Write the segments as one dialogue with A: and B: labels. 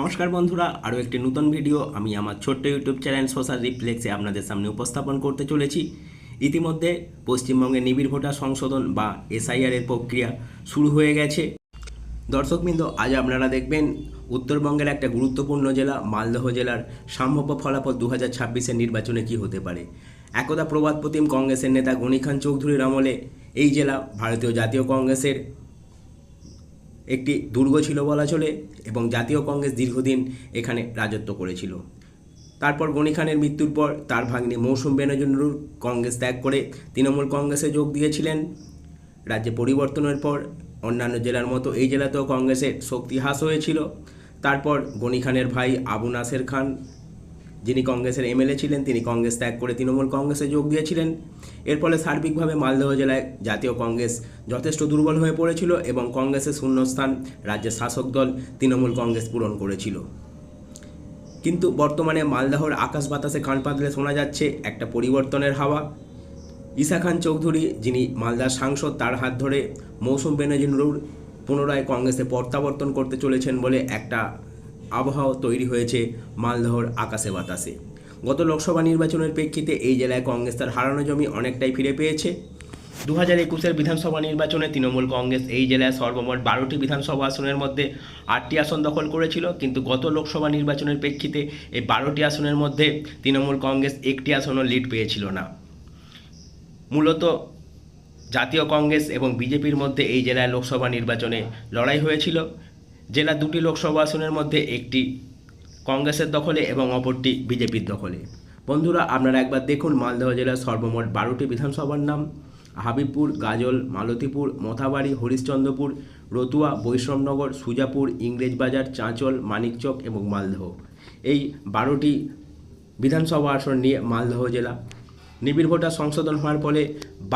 A: নমস্কার বন্ধুরা, আরও একটি নতুন ভিডিও। আমি আমার ছোট্ট ইউটিউব চ্যানেল সোশ্যাল রিফ্লেক্সে আপনাদের সামনে উপস্থাপন করতে চলেছি। ইতিমধ্যে পশ্চিমবঙ্গে নিবিড় ভোটার সংশোধন বা এসআইআর এর প্রক্রিয়া শুরু হয়ে গেছে। দর্শকবৃন্দ আজ আপনারা দেখবেন উত্তরবঙ্গের একটা গুরুত্বপূর্ণ জেলা, মালদহ জেলার সম্ভাব্য ফলাফল দু হাজার ছাব্বিশের নির্বাচনে কি হতে পারে? একদা প্রবাদ প্রতিম কংগ্রেসের নেতা গনি খান চৌধুরীর আমলে এই জেলা ভারতীয় জাতীয় কংগ্রেসের একটি দুর্গ ছিল বলা চলে এবং জাতীয় কংগ্রেস দীর্ঘদিন এখানে রাজত্ব করেছিল। তারপর গণি খানের মৃত্যুর পর তার ভাগ্নে মৌসুম বেনজরুর কংগ্রেস ত্যাগ করে তৃণমূল কংগ্রেসে যোগ দিয়েছিলেন। রাজ্যে পরিবর্তনের পর অন্যান্য জেলার মতো এই জেলাতেও কংগ্রেসের শক্তি হ্রাস হয়েছিল। তারপর গনি খানের ভাই আবু নাসের খান যিনি কংগ্রেসের এমএলএ ছিলেন, তিনি কংগ্রেস ত্যাগ করে তৃণমূল কংগ্রেসে যোগ দিয়েছিলেন। এর ফলে সার্বিকভাবে মালদহ জেলায় জাতীয় কংগ্রেস যথেষ্ট দুর্বল হয়ে পড়েছিল এবং কংগ্রেসের শূন্যস্থান রাজ্যের শাসক দল তৃণমূল কংগ্রেস পূরণ করেছিল। কিন্তু বর্তমানে মালদহর আকাশ বাতাসে কান পাতলে শোনা যাচ্ছে একটা পরিবর্তনের হাওয়া। ঈশা খান চৌধুরী, যিনি মালদার সাংসদ, তার হাত ধরে মৌসুম বেনজিনুর পুনরায় কংগ্রেসে প্রত্যাবর্তন করতে চলেছেন বলে একটা আবহাওয়া তৈরি হয়েছে মালদহর আকাশে বাতাসে। গত লোকসভা নির্বাচনের প্রেক্ষিতে এই জেলায় কংগ্রেস তার হারানো জমি অনেকটাই ফিরে পেয়েছে। দু হাজার একুশের বিধানসভা নির্বাচনে তৃণমূল কংগ্রেস এই জেলায় সর্বমোট বারোটি বিধানসভা আসনের মধ্যে আটটি আসন দখল করেছিল, কিন্তু গত লোকসভা নির্বাচনের প্রেক্ষিতে এই বারোটি আসনের মধ্যে তৃণমূল কংগ্রেস একটি আসনও লিড পেয়েছিল না। মূলত জাতীয় কংগ্রেস এবং বিজেপির মধ্যে এই জেলায় লোকসভা নির্বাচনে লড়াই হয়েছিল। জেলা দুটি লোকসভা আসনের মধ্যে একটি কংগ্রেসের দখলে এবং অপরটি বিজেপির দখলে। বন্ধুরা, আপনারা একবার দেখুন মালদহ জেলার সর্বমোট বারোটি বিধানসভার নাম। হাবিবপুর, গাজল, মালতীপুর, মথাবাড়ি, হরিশ্চন্দ্রপুর, রতুয়া, বৈষ্ণবনগর, সুজাপুর, ইংরেজবাজার, চাঁচল, মানিকচক এবং মালদহ। এই বারোটি বিধানসভা আসন নিয়ে মালদহ জেলা নিবিড় ভোটার সংশোধন হওয়ার ফলে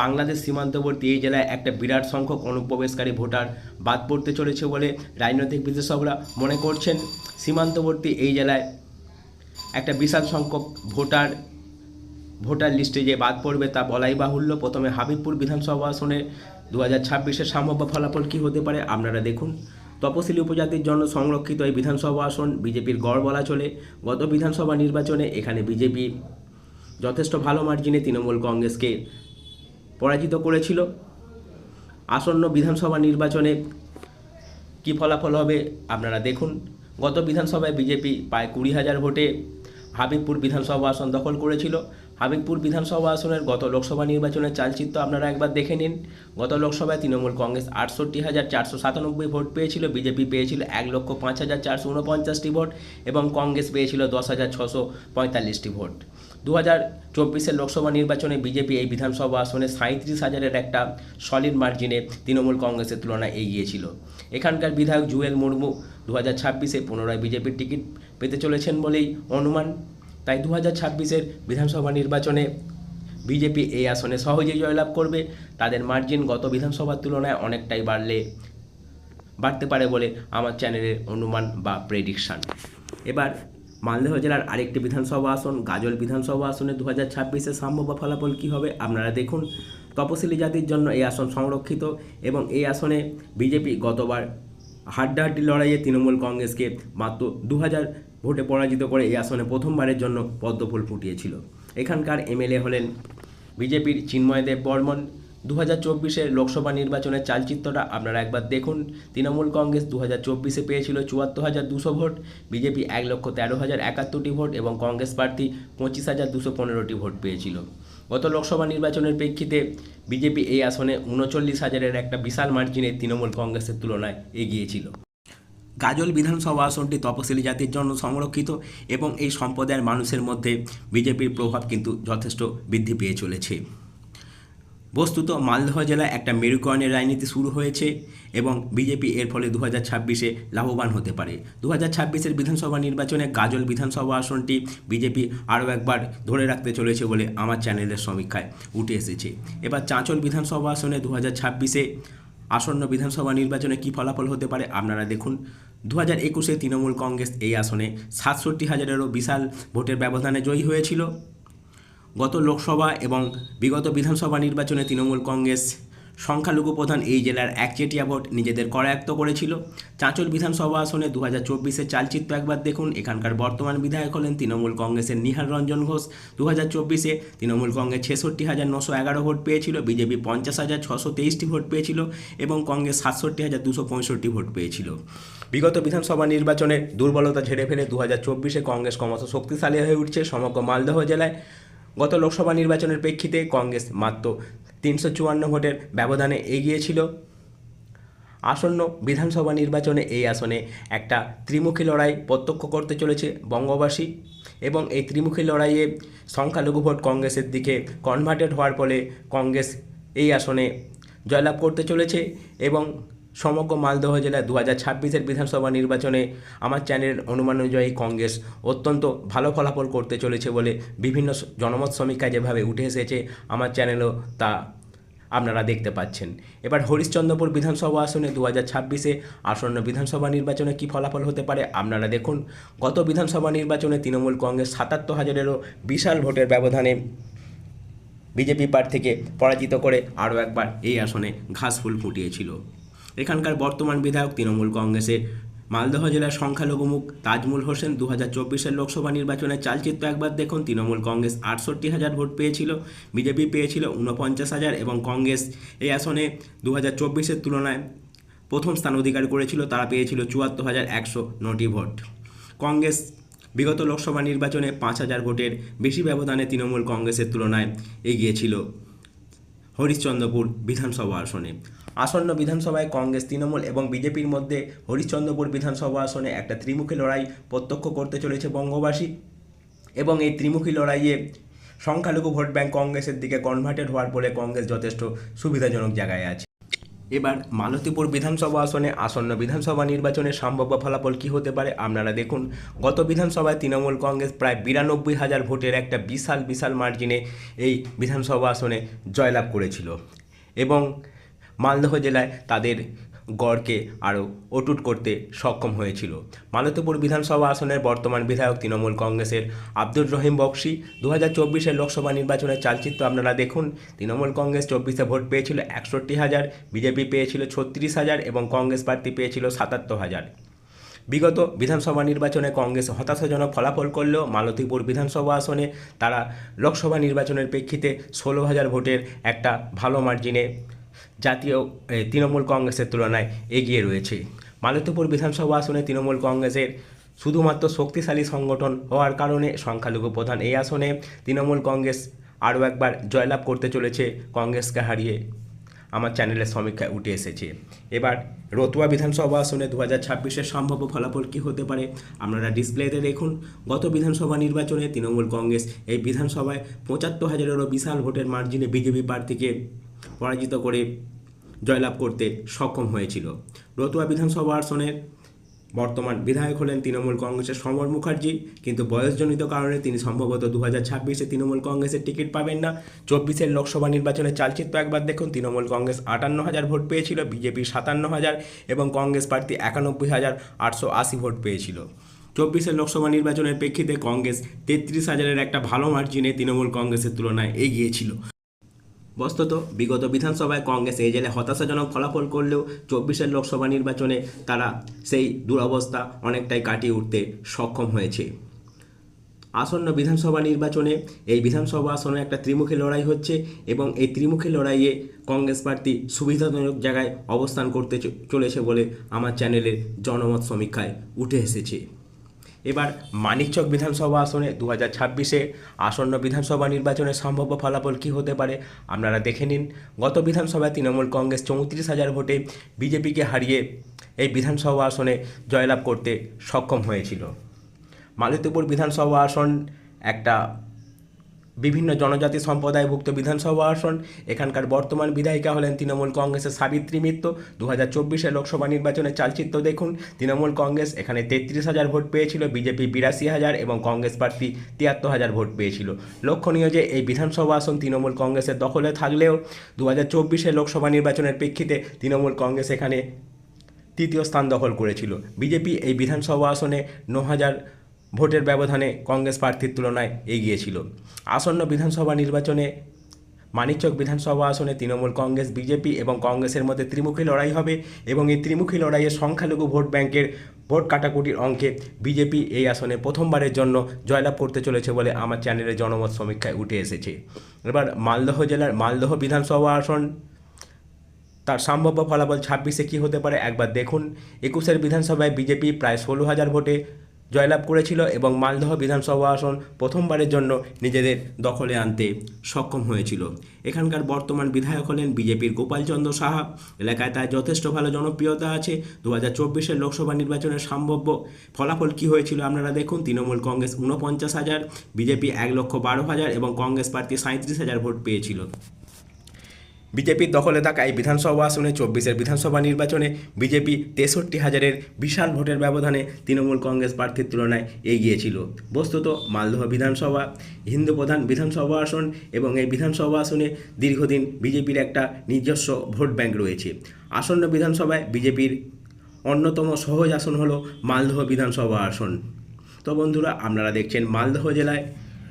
A: বাংলাদেশ সীমান্তবর্তী এই জেলায় একটা বিরাট সংখ্যক অনুপ্রবেশকারী ভোটার বাদ পড়তে চলেছে বলে রাজনৈতিক বিশেষজ্ঞরা মনে করছেন। সীমান্তবর্তী এই জেলায় একটা বিশাল সংখ্যক ভোটার ভোটার লিস্টে যে বাদ পড়বে তা বলাই বাহুল্য। প্রথমে হাবিবপুর বিধানসভা আসনে দু হাজার ছাব্বিশের সম্ভাব্য ফলাফল কী হতে পারে আপনারা দেখুন। তপশিলি উপজাতির জন্য সংরক্ষিত এই বিধানসভা আসন, বিজেপির গড় বলা চলে। গত বিধানসভা নির্বাচনে এখানে বিজেপি যথেষ্ট ভালো মার্জিনে তৃণমূল কংগ্রেসকে পরাজিত করেছিল। আসন্ন বিধানসভা নির্বাচনে কি ফলাফল হবে আপনারা দেখুন। গত বিধানসভায় বিজেপি প্রায় কুড়ি হাজার ভোটে হাবিবপুর বিধানসভা আসন দখল করেছিল। হাবিবপুর বিধানসভা আসনের গত লোকসভা নির্বাচনের চালচিত্র আপনারা একবার দেখে নিন। গত লোকসভায় তৃণমূল কংগ্রেস আটষট্টি হাজার চারশো সাতানব্বই ভোট পেয়েছিল, বিজেপি পেয়েছিল এক লক্ষ পাঁচ হাজার চারশো উনপঞ্চাশটি ভোট এবং কংগ্রেস পেয়েছিল দশ হাজার ছশো পঁয়তাল্লিশটি ভোট। দু হাজার চব্বিশের লোকসভা নির্বাচনে বিজেপি এই বিধানসভা আসনে সাঁত্রিশ হাজারের একটা সলিড মার্জিনে তৃণমূল কংগ্রেসের তুলনায় এগিয়ে ছিল এখানকার বিধায়ক জুয়েল মুর্মু দু হাজার ছাব্বিশে পুনরায় বিজেপির টিকিট পেতে চলেছেন বলেই অনুমান। তাই দু হাজার ছাব্বিশের বিধানসভা নির্বাচনে বিজেপি এই আসনে সহজেই জয়লাভ করবে। তাদের মার্জিন গত বিধানসভার তুলনায় অনেকটাই বাড়লে, বাড়তে পারে বলে আমার চ্যানেলের অনুমান বা প্রেডিকশান এবার মালদহ জেলার আরেকটি বিধানসভা আসন, গাজল বিধানসভা আসনে দু হাজার ছাব্বিশে সম্ভাব্য ফলাফল কী হবে আপনারা দেখুন। তপশিলি জাতির জন্য এই আসন সংরক্ষিত এবং এই আসনে বিজেপি গতবার হাড্ডাহাড্ডি লড়াইয়ে তৃণমূল কংগ্রেসকে মাত্র দু হাজার ভোটে পরাজিত করে এই আসনে প্রথমবারের জন্য পদ্মফুল ফুটিয়েছিল। এখানকার এমএলএ হলেন বিজেপির চিন্ময়দেব বর্মন। দু হাজার চব্বিশের লোকসভা নির্বাচনের চালচিত্রটা আপনারা একবার দেখুন। তৃণমূল কংগ্রেস দু হাজার চব্বিশে পেয়েছিল চুয়াত্তর হাজার দুশো ভোট, বিজেপি এক লক্ষ তেরো হাজার একাত্তরটি ভোট এবং কংগ্রেস প্রার্থী পঁচিশ হাজার দুশো পনেরোটি ভোট পেয়েছিল। গত লোকসভা নির্বাচনের প্রেক্ষিতে বিজেপি এই আসনে উনচল্লিশ হাজারের একটা বিশাল মার্জিনে তৃণমূল কংগ্রেসের তুলনায় এগিয়েছিল। গাজল বিধানসভা আসনটি তপশিলি জাতির জন্য সংরক্ষিত এবং এই সম্প্রদায়ের মানুষের মধ্যে বিজেপির প্রভাব কিন্তু যথেষ্ট বৃদ্ধি পেয়ে চলেছে। বস্তুত মালদহ জেলায় একটা মেরুকরণের রাজনীতি শুরু হয়েছে এবং বিজেপি এর ফলে দু হাজার ছাব্বিশে লাভবান হতে পারে। দু হাজার ছাব্বিশের বিধানসভা নির্বাচনে গাজল বিধানসভা আসনটি বিজেপি আরও একবার ধরে রাখতে চলেছে বলে আমার চ্যানেলের সমীক্ষায় উঠে এসেছে। এবার চাঁচল বিধানসভা আসনে দু হাজার ছাব্বিশে আসন্ন বিধানসভা নির্বাচনে কী ফলাফল হতে পারে আপনারা দেখুন। দু হাজার একুশে তৃণমূল কংগ্রেস এই আসনে সাতষট্টি হাজারেরও বিশাল ভোটের ব্যবধানে জয়ী হয়েছিল। গত লোকসভা এবং বিগত বিধানসভা নির্বাচনে তৃণমূল কংগ্রেস সংখ্যালঘু প্রধান এই জেলার একচেটিয়া ভোট নিজেদের করায়ত্ত করেছিল। চাঁচল বিধানসভা আসনে দু হাজার চব্বিশে চালচিত্র একবার দেখুন। এখানকার বর্তমান বিধায়ক হলেন তৃণমূল কংগ্রেসের নিহার রঞ্জন ঘোষ। দু হাজার চব্বিশে তৃণমূল কংগ্রেস ছেষট্টি হাজার নশো এগারো ভোট পেয়েছিল, বিজেপি পঞ্চাশ হাজার ছশো তেইশটি ভোট পেয়েছিল এবং কংগ্রেস সাতষট্টি হাজার দুশো পঁয়ষট্টি ভোট পেয়েছিল। বিগত বিধানসভা নির্বাচনের দুর্বলতা ঝেড়ে ফেলে দু হাজার চব্বিশে কংগ্রেস ক্রমশ শক্তিশালী হয়ে উঠছে সমগ্র মালদহ জেলায়। গত লোকসভা নির্বাচনের প্রেক্ষিতে কংগ্রেস মাত্র তিনশো চুয়ান্ন ভোটের ব্যবধানে এগিয়েছিল আসন্ন বিধানসভা নির্বাচনে এই আসনে একটা ত্রিমুখী লড়াই প্রত্যক্ষ করতে চলেছে বঙ্গবাসী এবং এই ত্রিমুখী লড়াইয়ে সংখ্যালঘু ভোট কংগ্রেসের দিকে কনভার্টেড হওয়ার ফলে কংগ্রেস এই আসনে জয়লাভ করতে চলেছে এবং সমগ্র মালদহ জেলায় দু হাজার ছাব্বিশের বিধানসভা নির্বাচনে আমার চ্যানেলের অনুমান অনুযায়ী কংগ্রেস অত্যন্ত ভালো ফলাফল করতে চলেছে বলে বিভিন্ন জনমত সমীক্ষায় যেভাবে উঠে এসেছে আমার চ্যানেলও তা আপনারা দেখতে পাচ্ছেন। এবার হরিশ্চন্দ্রপুর বিধানসভা আসনে দু হাজার ছাব্বিশে আসন্ন বিধানসভা নির্বাচনে কী ফলাফল হতে পারে আপনারা দেখুন। গত বিধানসভা নির্বাচনে তৃণমূল কংগ্রেস সাতাত্তর হাজারেরও বিশাল ভোটের ব্যবধানে বিজেপি প্রার্থীকে পরাজিত করে আরও একবার এই আসনে ঘাসফুল ফুটিয়েছিল। এখানকার বর্তমান বিধায়ক তৃণমূল কংগ্রেসের। মালদহ জেলার সংখ্যালঘুমুখ তাজমুল হোসেন দু হাজার চব্বিশের লোকসভা নির্বাচনে চালচিত্র একবার দেখুন। তৃণমূল কংগ্রেস আটষট্টি হাজার ভোট পেয়েছিল, বিজেপি পেয়েছিল ঊনপঞ্চাশ হাজার এবং কংগ্রেস এই আসনে দু হাজার চব্বিশের তুলনায় প্রথম স্থান অধিকার করেছিল, তারা পেয়েছিল চুয়াত্তর হাজার একশো নটি ভোট। কংগ্রেস বিগত লোকসভা নির্বাচনে পাঁচ হাজার ভোটের বেশি ব্যবধানে তৃণমূল কংগ্রেসের তুলনায় এগিয়েছিল হরিশ্চন্দ্রপুর বিধানসভা আসনে। আসন্ন বিধানসভায় কংগ্রেস, তৃণমূল এবং বিজেপির মধ্যে হরিশ্চন্দ্রপুর বিধানসভা আসনে একটা ত্রিমুখী লড়াই প্রত্যক্ষ করতে চলেছে বঙ্গবাসী এবং এই ত্রিমুখী লড়াইয়ে সংখ্যালঘু ভোট ব্যাংক কংগ্রেসের দিকে কনভার্টেড হওয়ার ফলে কংগ্রেস যথেষ্ট সুবিধাজনক জায়গায় আছে। এবার মালতীপুর বিধানসভা আসনে আসন্ন বিধানসভা নির্বাচনে সম্ভাব্য ফলাফল কী হতে পারে আপনারা দেখুন। গত বিধানসভায় তৃণমূল কংগ্রেস প্রায় বিরানব্বই হাজার ভোটের একটা বিশাল বিশাল মার্জিনে এই বিধানসভা আসনে জয়লাভ করেছিল। এবং মালদহ জেলায় তাদের গড়কে আরও অটুট করতে সক্ষম হয়েছিল। মালতীপুর বিধানসভা আসনের বর্তমান বিধায়ক তৃণমূল কংগ্রেসের আব্দুর রহিম বক্সি দু হাজার লোকসভা নির্বাচনের চালচিত্র আপনারা দেখুন। তৃণমূল কংগ্রেস চব্বিশে ভোট পেয়েছিল একষট্টি হাজার বিজেপি পেয়েছিল ছত্রিশ হাজার এবং কংগ্রেস প্রার্থী পেয়েছিল সাতাত্তর হাজার বিগত বিধানসভা নির্বাচনে কংগ্রেস হতাশাজনক ফলাফল করলেও মালতীপুর বিধানসভা আসনে তারা লোকসভা নির্বাচনের প্রেক্ষিতে ষোলো হাজার ভোটের একটা ভালো মার্জিনে জাতীয় তৃণমূল কংগ্রেসের তুলনায় এগিয়ে রয়েছে। মালতীপুর বিধানসভা আসনে তৃণমূল কংগ্রেসের শুধুমাত্র শক্তিশালী সংগঠন হওয়ার কারণে সংখ্যালঘু প্রধান এই আসনে তৃণমূল কংগ্রেস আরও একবার জয়লাভ করতে চলেছে, কংগ্রেসকে হারিয়ে আমার চ্যানেলের সমীক্ষায় উঠে এসেছে। এবার রতুয়া বিধানসভা আসনে দু হাজার ছাব্বিশের সম্ভাব্য ফলাফল কী হতে পারে, আপনারা ডিসপ্লেতে দেখুন। গত বিধানসভা নির্বাচনে তৃণমূল কংগ্রেস এই বিধানসভায় পঁচাত্তর হাজারেরও বিশাল ভোটের মার্জিনে বিজেপি প্রার্থীকে পরাজিত করে জয়লাভ করতে সক্ষম হয়েছিল। রতুয়া বিধানসভা আসনের বর্তমান বিধায়ক হলেন তৃণমূল কংগ্রেসের সমর মুখার্জি, কিন্তু বয়সজনিত কারণে তিনি সম্ভবত দু হাজার ছাব্বিশে তৃণমূল কংগ্রেসের টিকিট পাবেন না। চব্বিশের লোকসভা নির্বাচনে চালচিত্র একবার দেখুন, তৃণমূল কংগ্রেস আটান্ন হাজার ভোট পেয়েছিল, বিজেপি সাতান্ন হাজার এবং কংগ্রেস প্রার্থী একানব্বই হাজার আটশো আশি ভোট পেয়েছিল। চব্বিশের লোকসভা নির্বাচনের প্রেক্ষিতে কংগ্রেস তেত্রিশ হাজারের একটা ভালো মার্জিনে তৃণমূল কংগ্রেসের তুলনায় এগিয়েছিল বস্তুত বিগত বিধানসভায় কংগ্রেস এই জেলায় হতাশাজনক ফলাফল করলেও চব্বিশের লোকসভা নির্বাচনে তারা সেই দুরবস্থা অনেকটাই কাটিয়ে উঠতে সক্ষম হয়েছে। আসন্ন বিধানসভা নির্বাচনে এই বিধানসভা আসনে একটা ত্রিমুখী লড়াই হচ্ছে এবং এই ত্রিমুখী লড়াইয়ে কংগ্রেস প্রার্থী সুবিধাজনক জায়গায় অবস্থান করতে চলেছে বলে আমার চ্যানেলের জনমত সমীক্ষায় উঠে এসেছে। এবার মানিকচক বিধানসভা আসনে দু হাজার ছাব্বিশে আসন্ন বিধানসভা নির্বাচনের সম্ভাব্য ফলাফল কী হতে পারে আপনারা দেখে নিন। গত বিধানসভায় তৃণমূল কংগ্রেস চৌত্রিশ হাজার ভোটে বিজেপিকে হারিয়ে এই বিধানসভা আসনে জয়লাভ করতে সক্ষম হয়েছিল। মালতীপুর বিধানসভা আসন একটা বিভিন্ন জনজাতি সম্প্রদায়ভুক্ত বিধানসভা আসন। এখানকার বর্তমান বিধায়িকা হলেন তৃণমূল কংগ্রেসের সাবিত্রী মিত্র। দু হাজার চব্বিশে লোকসভা নির্বাচনে চালচিত্র দেখুন। তৃণমূল কংগ্রেস এখানে তেত্রিশ হাজার ভোট পেয়েছিল, বিজেপি বিরাশি হাজার এবং কংগ্রেস প্রার্থী তিয়াত্তর হাজার ভোট পেয়েছিল। লক্ষণীয় যে এই বিধানসভা আসন তৃণমূল কংগ্রেসের দখলে থাকলেও দু হাজার চব্বিশে লোকসভা নির্বাচনের প্রেক্ষিতে তৃণমূল কংগ্রেস এখানে তৃতীয় স্থান দখল করেছিল। বিজেপি এই বিধানসভা আসনে ন হাজার ভোটের ব্যবধানে কংগ্রেস প্রার্থীর তুলনায় এগিয়েছিল আসন্ন বিধানসভা নির্বাচনে মানিকচক বিধানসভা আসনে তৃণমূল কংগ্রেস, বিজেপি এবং কংগ্রেসের মধ্যে ত্রিমুখী লড়াই হবে এবং এই ত্রিমুখী লড়াইয়ে সংখ্যালঘু ভোট ব্যাংকের ভোট কাটাকুটির অঙ্কে বিজেপি এই আসনে প্রথমবারের জন্য জয়লাভ করতে চলেছে বলে আমার চ্যানেলের জনমত সমীক্ষায় উঠে এসেছে। এবার মালদহ জেলার মালদহ বিধানসভা আসন, তার সম্ভাব্য ফলাফল ছাব্বিশে কী হতে পারে একবার দেখুন। একুশের বিধানসভায় বিজেপি প্রায় ষোলো হাজার ভোটে জয়লাভ করেছিল এবং মালদহ বিধানসভা আসন প্রথমবারের জন্য নিজেদের দখলে আনতে সক্ষম হয়েছিল। এখানকার বর্তমান বিধায়ক হলেন বিজেপির গোপালচন্দ্র সাহা। এলাকায় তার যথেষ্ট ভালো জনপ্রিয়তা আছে। দু হাজার চব্বিশের লোকসভা নির্বাচনের সম্ভাব্য ফলাফল কী হয়েছিল আপনারা দেখুন। তৃণমূল কংগ্রেস ঊনপঞ্চাশ হাজার, বিজেপি এক লক্ষ বারো হাজার এবং কংগ্রেস প্রার্থী সাঁত্রিশ হাজার ভোট পেয়েছিল। বিজেপির দখলে থাকা এই বিধানসভা আসনে চব্বিশের বিধানসভা নির্বাচনে বিজেপি তেষট্টি হাজারের বিশাল ভোটের ব্যবধানে তৃণমূল কংগ্রেস প্রার্থীর তুলনায় এগিয়ে ছিল। বস্তুত মালদহ বিধানসভা, হিন্দু প্রধান বিধানসভা আসন এবং এই বিধানসভা আসনে দীর্ঘদিন বিজেপির একটা নিজস্ব ভোট ব্যাংক রয়েছে। আসন্ন বিধানসভায় বিজেপির অন্যতম সহজ আসন হল মালদহ বিধানসভা আসন। তো বন্ধুরা, আপনারা দেখছেন মালদহ জেলায়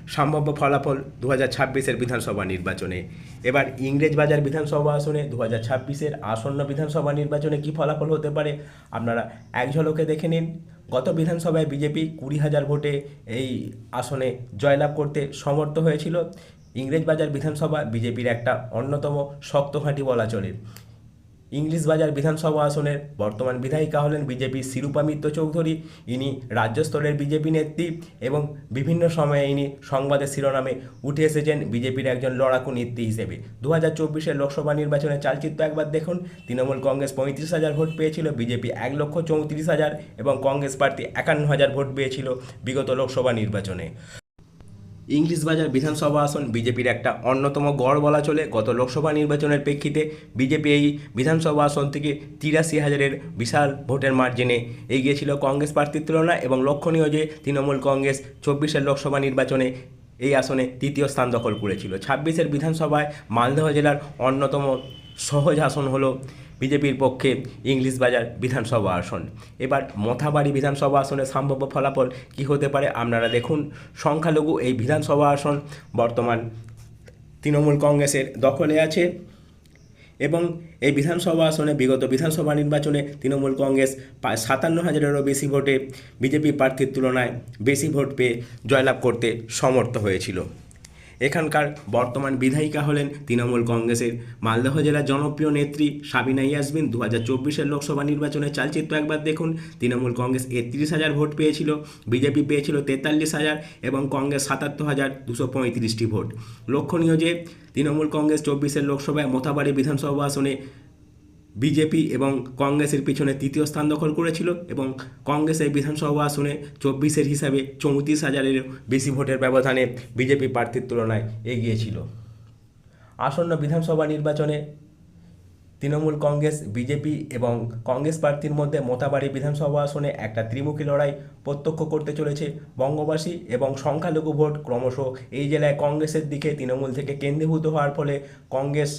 A: সম্ভাব্য ফলাফল দু হাজার ছাব্বিশের বিধানসভা নির্বাচনে। এবার ইংরেজবাজার বিধানসভা আসনে দু হাজার ছাব্বিশের আসন্ন বিধানসভা নির্বাচনে কী ফলাফল হতে পারে? আপনারা এক ঝলকে দেখে নিন। গত বিধানসভায় বিজেপি কুড়ি হাজার ভোটে এই আসনে জয়লাভ করতে সমর্থ হয়েছিল। ইংরেজবাজার বিধানসভা বিজেপির একটা অন্যতম শক্ত ঘাঁটি বলা চলে। ইংলিশ বাজার বিধানসভা আসনের বর্তমান বিধায়িকা হলেন বিজেপির শিরূপা মিত্র চৌধুরী। ইনি রাজ্য স্তরের বিজেপি নেত্রী এবং বিভিন্ন সময়ে ইনি সংবাদের শিরোনামে উঠে এসেছেন বিজেপির একজন লড়াকু নেত্রী হিসেবে। দু হাজার চব্বিশের লোকসভা নির্বাচনের চালচিত্র একবার দেখুন। তৃণমূল কংগ্রেস পঁয়ত্রিশ হাজার ভোট পেয়েছিল, বিজেপি এক লক্ষ চৌত্রিশ হাজার এবং কংগ্রেস প্রার্থী একান্ন হাজার ভোট পেয়েছিল বিগত লোকসভা নির্বাচনে। ইংলিশ বাজার বিধানসভা আসন বিজেপির একটা অন্যতম গড় বলা চলে। গত লোকসভা নির্বাচনের প্রেক্ষিতে বিজেপি এই বিধানসভা আসন থেকে তিরাশি হাজারের বিশাল ভোটের মার্জিনে এগিয়েছিল কংগ্রেস প্রার্থীর তুলনায় এবং লক্ষণীয় যে তৃণমূল কংগ্রেস চব্বিশের লোকসভা নির্বাচনে এই আসনে তৃতীয় স্থান দখল করেছিল। ছাব্বিশের বিধানসভায় মালদহ জেলার অন্যতম সহজ আসন হলো বিজেপির পক্ষে ইংলিশ বাজার বিধানসভা আসন। এবার মথাবাড়ি বিধানসভা আসনের সম্ভাব্য ফলাফল কী হতে পারে আপনারা দেখুন। সংখ্যালঘু এই বিধানসভা আসন বর্তমান তৃণমূল কংগ্রেসের দখলে আছে এবং এই বিধানসভা আসনে বিগত বিধানসভা নির্বাচনে তৃণমূল কংগ্রেস সাতান্ন হাজারেরও বেশি ভোটে বিজেপি প্রার্থীর তুলনায় বেশি ভোট পেয়ে জয়লাভ করতে সমর্থ হয়েছিল। এখানকার বর্তমান বিধায়িকা হলেন তৃণমূল কংগ্রেসের মালদহ জেলার জনপ্রিয় নেত্রী সাবিনা ইয়াসমিন। দু হাজার চব্বিশের লোকসভা নির্বাচনে চালচিত্র একবার দেখুন। তৃণমূল কংগ্রেস একত্রিশ হাজার ভোট পেয়েছিল, বিজেপি পেয়েছিল তেতাল্লিশ হাজার এবং কংগ্রেস সাতাত্তর হাজার দুশো পঁয়ত্রিশটি ভোট। লক্ষণীয় যে, তৃণমূল কংগ্রেস চব্বিশের লোকসভায় মোথাবাড়ি বিধানসভা আসনে বিজেপি এবং কংগ্রেসের পিছনে তৃতীয় স্থান দখল করেছিল এবং কংগ্রেসের বিধানসভা আসনে চব্বিশের হিসাবে চৌত্রিশ হাজারের বেশি ভোটের ব্যবধানে বিজেপি প্রার্থীর তুলনায় এগিয়েছিল আসন্ন বিধানসভা নির্বাচনে তৃণমূল কংগ্রেস, বিজেপি এবং কংগ্রেস প্রার্থীর মধ্যে মোতাবাড়ি বিধানসভা আসনে একটা ত্রিমুখী লড়াই প্রত্যক্ষ করতে চলেছে বঙ্গবাসী এবং সংখ্যালঘু ভোট। ক্রমশ এই জেলায় কংগ্রেসের দিকে তৃণমূল থেকে কেন্দ্রীভূত হওয়ার ফলে কংগ্রেস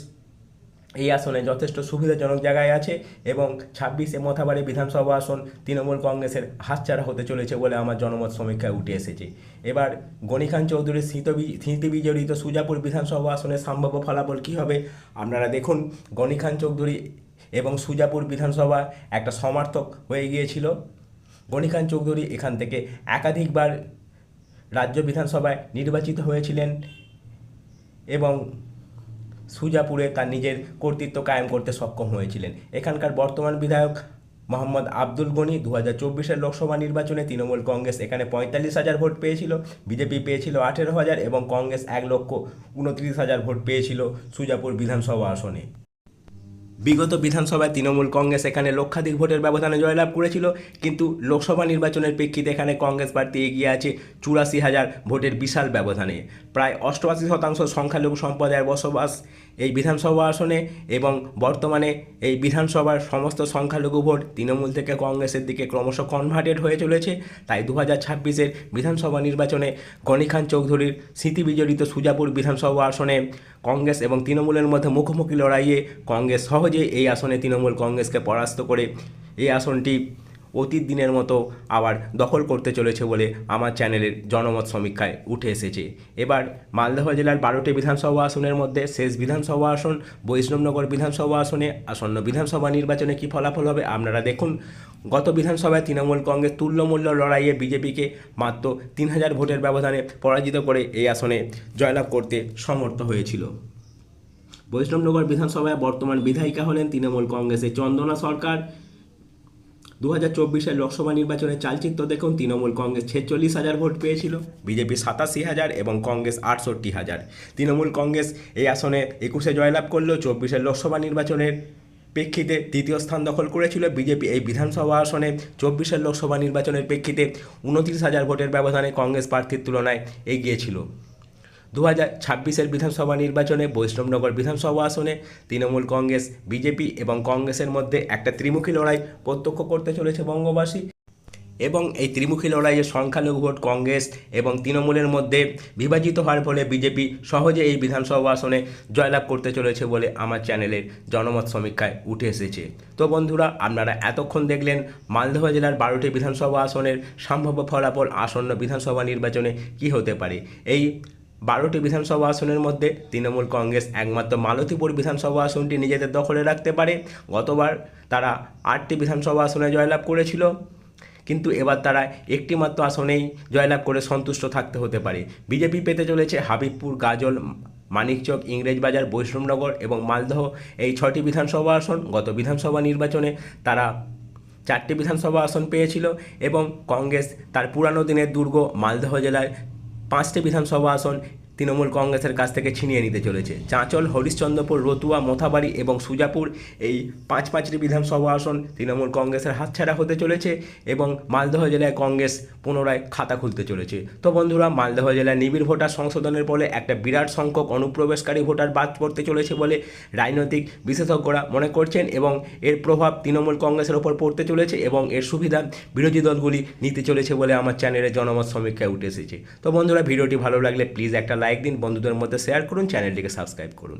A: এই আসনে যথেষ্ট সুবিধাজনক জায়গায় আছে এবং ছাব্বিশে মথাবাড়ি বিধানসভা আসন তৃণমূল কংগ্রেসের হাতছাড়া হতে চলেছে বলে আমার জনমত সমীক্ষায় উঠে এসেছে। এবার গণিখান চৌধুরীর স্মৃতি বিজড়িত সুজাপুর বিধানসভা আসনের সম্ভাব্য ফলাফল কী হবে? আপনারা দেখুন গণিখান চৌধুরী এবং সুজাপুর বিধানসভা একটা সমার্থক হয়ে গিয়েছিল। গণিখান চৌধুরী এখান থেকে একাধিকবার রাজ্য বিধানসভায় নির্বাচিত হয়েছিলেন এবং সুজাপুরে তার নিজের কর্তৃত্ব কায়েম করতে সক্ষম হয়েছিলেন। এখানকার বর্তমান বিধায়ক মোহাম্মদ আব্দুল গনি দু হাজার চব্বিশের লোকসভা নির্বাচনে তৃণমূল কংগ্রেস এখানে পঁয়তাল্লিশ হাজার ভোট পেয়েছিল, বিজেপি পেয়েছিল আঠেরো হাজার এবং কংগ্রেস এক লক্ষ উনত্রিশ হাজার ভোট পেয়েছিল সুজাপুর বিধানসভা আসনে। বিগত বিধানসভায় তৃণমূল কংগ্রেস এখানে লক্ষাধিক ভোটের ব্যবধানে জয়লাভ করেছিল, কিন্তু লোকসভা নির্বাচনের প্রেক্ষিতে এখানে কংগ্রেস প্রার্থী এগিয়ে আছে চুরাশি হাজার ভোটের বিশাল ব্যবধানে। প্রায় অষ্টআশি শতাংশ সংখ্যালঘু সম্প্রদায়ের বসবাস এই বিধানসভা আসনে এবং বর্তমানে এই বিধানসভার সমস্ত সংখ্যালঘু ভোট তৃণমূল থেকে কংগ্রেসের দিকে ক্রমশ কনভার্টেড হয়ে চলেছে। তাই দু হাজার ছাব্বিশের বিধানসভা নির্বাচনে গণি খান চৌধুরীর স্মৃতি বিজড়িত সুজাপুর বিধানসভা আসনে কংগ্রেস এবং তৃণমূলের মধ্যে মুখোমুখি লড়াইয়ে কংগ্রেস সহজে এই আসনে তৃণমূল কংগ্রেসকে পরাস্ত করে। এই আসনটি অতীত দিনের মতো আবার দখল করতে চলেছে বলে আমার চ্যানেলের জনমত সমীক্ষায় উঠে এসেছে। এবার মালদহ জেলার বারোটি বিধানসভা আসনের মধ্যে শেষ বিধানসভা আসন, বৈষ্ণবনগর বিধানসভা আসনে আসন্ন বিধানসভা নির্বাচনে কী ফলাফল হবে আপনারা দেখুন। গত বিধানসভায় তৃণমূল কংগ্রেস তুল্যমূল্য লড়াইয়ে বিজেপিকে মাত্র তিন হাজার ভোটের ব্যবধানে পরাজিত করে এই আসনে জয়লাভ করতে সমর্থ হয়েছিল। বৈষ্ণবনগর বিধানসভায় বর্তমান বিধায়িকা হলেন তৃণমূল কংগ্রেসের চন্দনা সরকার। দু হাজার চব্বিশের লোকসভা নির্বাচনে চালচিত্র দেখুন, তৃণমূল কংগ্রেস ছেচল্লিশ হাজার ভোট পেয়েছিল, বিজেপি সাতাশি হাজার এবং কংগ্রেস আটষট্টি হাজার। তৃণমূল কংগ্রেস এই আসনে একুশে জয়লাভ করলেও চব্বিশের লোকসভা নির্বাচনের প্রেক্ষিতে তৃতীয় স্থান দখল করেছিল বিজেপি। এই বিধানসভা আসনে চব্বিশের লোকসভা নির্বাচনের প্রেক্ষিতে উনত্রিশ হাজার ভোটের ব্যবধানে কংগ্রেস প্রার্থীর তুলনায় এগিয়ে ছিল দু হাজার ছাব্বিশের বিধানসভা নির্বাচনে বৈষ্ণবনগর বিধানসভা আসনে তৃণমূল কংগ্রেস, বিজেপি এবং কংগ্রেসের মধ্যে একটা ত্রিমুখী লড়াই প্রত্যক্ষ করতে চলেছে বঙ্গবাসী। এবং এই ত্রিমুখী লড়াইয়ে সংখ্যালঘু ভোট কংগ্রেস এবং তৃণমূলের মধ্যে বিভাজিত হওয়ার ফলে বিজেপি সহজে এই বিধানসভা আসনে জয়লাভ করতে চলেছে বলে আমার চ্যানেলের জনমত সমীক্ষায় উঠে এসেছে। তো বন্ধুরা, আপনারা এতক্ষণ দেখলেন মালদহ জেলার বারোটি বিধানসভা আসনের সম্ভাব্য ফলাফল আসন্ন বিধানসভা নির্বাচনে কি হতে পারে। এই বারোটি বিধানসভা আসনের মধ্যে তৃণমূল কংগ্রেস একমাত্র মালতীপুর বিধানসভা আসনটি নিজেদের দখলে রাখতে পারে। গতবার তারা আটটি বিধানসভা আসনে জয়লাভ করেছিল। কিন্তু এবার তারা একটি মাত্র আসনেই জয়লাভ করে সন্তুষ্ট থাকতে হতে পারে। বিজেপি পেতে চলেছে হাবিবপুর গাজল মানিকচক, ইংরেজবাজার, বৈষ্ণবনগর এবং মালদহ এই ছটি বিধানসভা আসন। গত বিধানসভা নির্বাচনে তারা চারটি বিধানসভা আসন পেয়েছিল এবং কংগ্রেস তার পুরানো দিনের দুর্গ মালদহ জেলায় পাঁচটি বিধানসভা আসন তৃণমূল কংগ্রেসের কাছ থেকে ছিনিয়ে নিতে চলেছে। চাঁচল, হরিশ্চন্দ্রপুর, রতুয়া, মোথাবাড়ি এবং সুজাপুর এই পাঁচ পাঁচটি বিধানসভা আসন তৃণমূল কংগ্রেসের হাতছাড়া হতে চলেছে এবং মালদহ জেলায় কংগ্রেস পুনরায় খাতা খুলতে চলেছে। তো বন্ধুরা, মালদহ জেলায় নিবিড় ভোটার সংশোধনের ফলে একটা বিরাট সংখ্যক অনুপ্রবেশকারী ভোটার বাদ পড়তে চলেছে বলে রাজনৈতিক বিশেষজ্ঞরা মনে করছেন এবং এর প্রভাব তৃণমূল কংগ্রেসের ওপর পড়তে চলেছে এবং এর সুবিধা বিরোধী দলগুলি নিতে চলেছে বলে আমার চ্যানেলে জনমত সমীক্ষায় উঠে এসেছে। তো বন্ধুরা, ভিডিওটি ভালো লাগলে প্লিজ একটা লাইক দিন বন্ধুদের মধ্যে শেয়ার করুন চ্যানেলটিকে সাবস্ক্রাইব করুন।